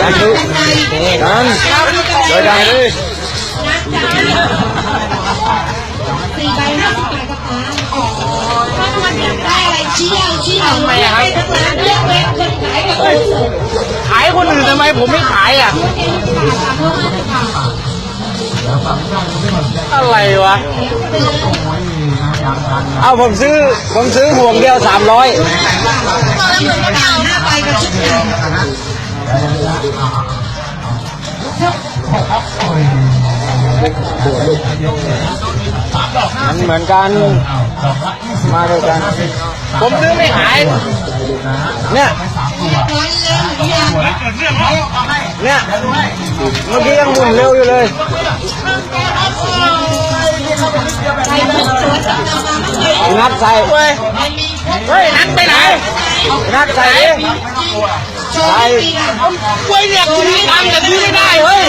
กันดูกันโดยดังเลยสี่ใบห้าสิบบาทกระป๋าถ้ามันอยากได้อะไรชี้เอาชี้เอาไม่ครับเลือกเว้นคนขายกับคนส่งขายคนอื่นทำไมผมไม่ขายอะอะไรวะ เอาผมซื้อ ผมซื้อห่วงเดียวสามร้อยตอนละหมื่นก็เอาห้าใบกับชุด มันเหมือนกัน มาด้วยกัน ผมซื้อไม่ขาย เนี่ยเนี่ย เมื่อกี้ยังหมุนเร็วอยู่เลยใครเลือกตัวจะนำมาไม่เคยนัดใส่เฮ้ยนัดไปไหน นัดใส่ดิโชว์ให้ปีกันเว้ยเนี่ยคุณทำแต่ซื้อไม่ได้เฮ้ย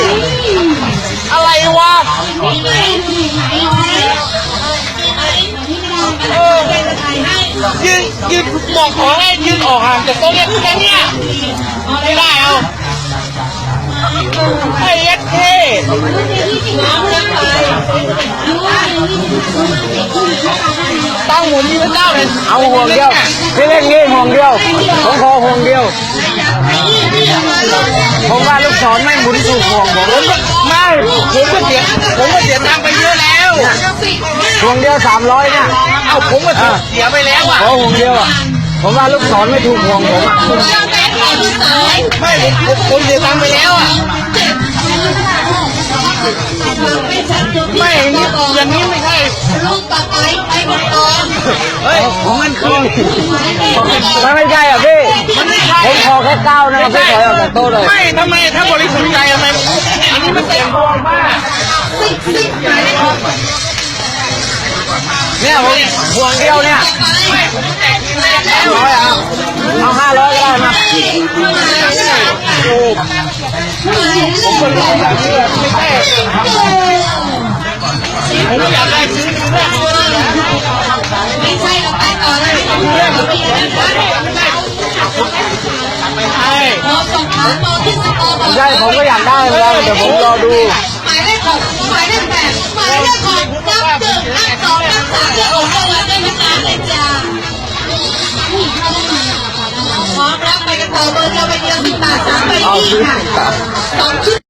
อะไรวะมีไหมมีไหมมีไหมมีไหมที่ไม่ได้เออใครจะถ่ายให้ยืนยืนบอกขอให้ยืนออกห่างจากโต๊ะเนี่ยแค่เนี้ยไม่ได้เอาไอ้ยัดเท่ น้ำเล่นไปดูว่าอย่างนี้ตั้งหมุนที่พระเจ้าเลยเอาห่วงเดียวพี่เล่นงี้ห่วงเดียวผมขอห่วงเดียว ผมว่าลูกศรไม่หมุนถูกห่วงผมไม่ผมก็เสียผมก็เสียตังค์ไปเยอะแล้วห่วงเดียวสามร้อยเนี่ยเอาผมก็เสียไปแล้วอะขอห่วงเดียวอะผมว่าลูกศรไม่ถูกห่วงผมอะไม่ผมผมผมเสียตังค์ไปแล้วอะ ไม่อย่างนี้ไม่ใช่ลูกต่อไปไปบนกองเฮ้ยผมมันคือมันไม่ใช่อะพี่ผมขอแค่เก้านะพี่ถอยออกจากโต๊ะเลยไม่ทำไมถ้าบริสุทธิ์ใจทำไมอันนี้มันเสียงดวงมากเนี่ยผมห่วงเดียวเนี่ยร้อยอะเอาห้าร้อยก็ได้นะ ผมอยากได้ซื้อไม่ใช่เราไปต่อเลยเรื่องมีอะไรคะไม่ให้พอส่งเขาโตที่สกอบอกใช่ผมก็อยากได้เหมือนกันเดี๋ยวผมรอดูหมายเลขหกหมายเลขแปดหมายเลขหกนับหนึ่งนับสอง เบอร์เดียวไปเดียวสิบบาทสามใบนี่ค่ะสองชุด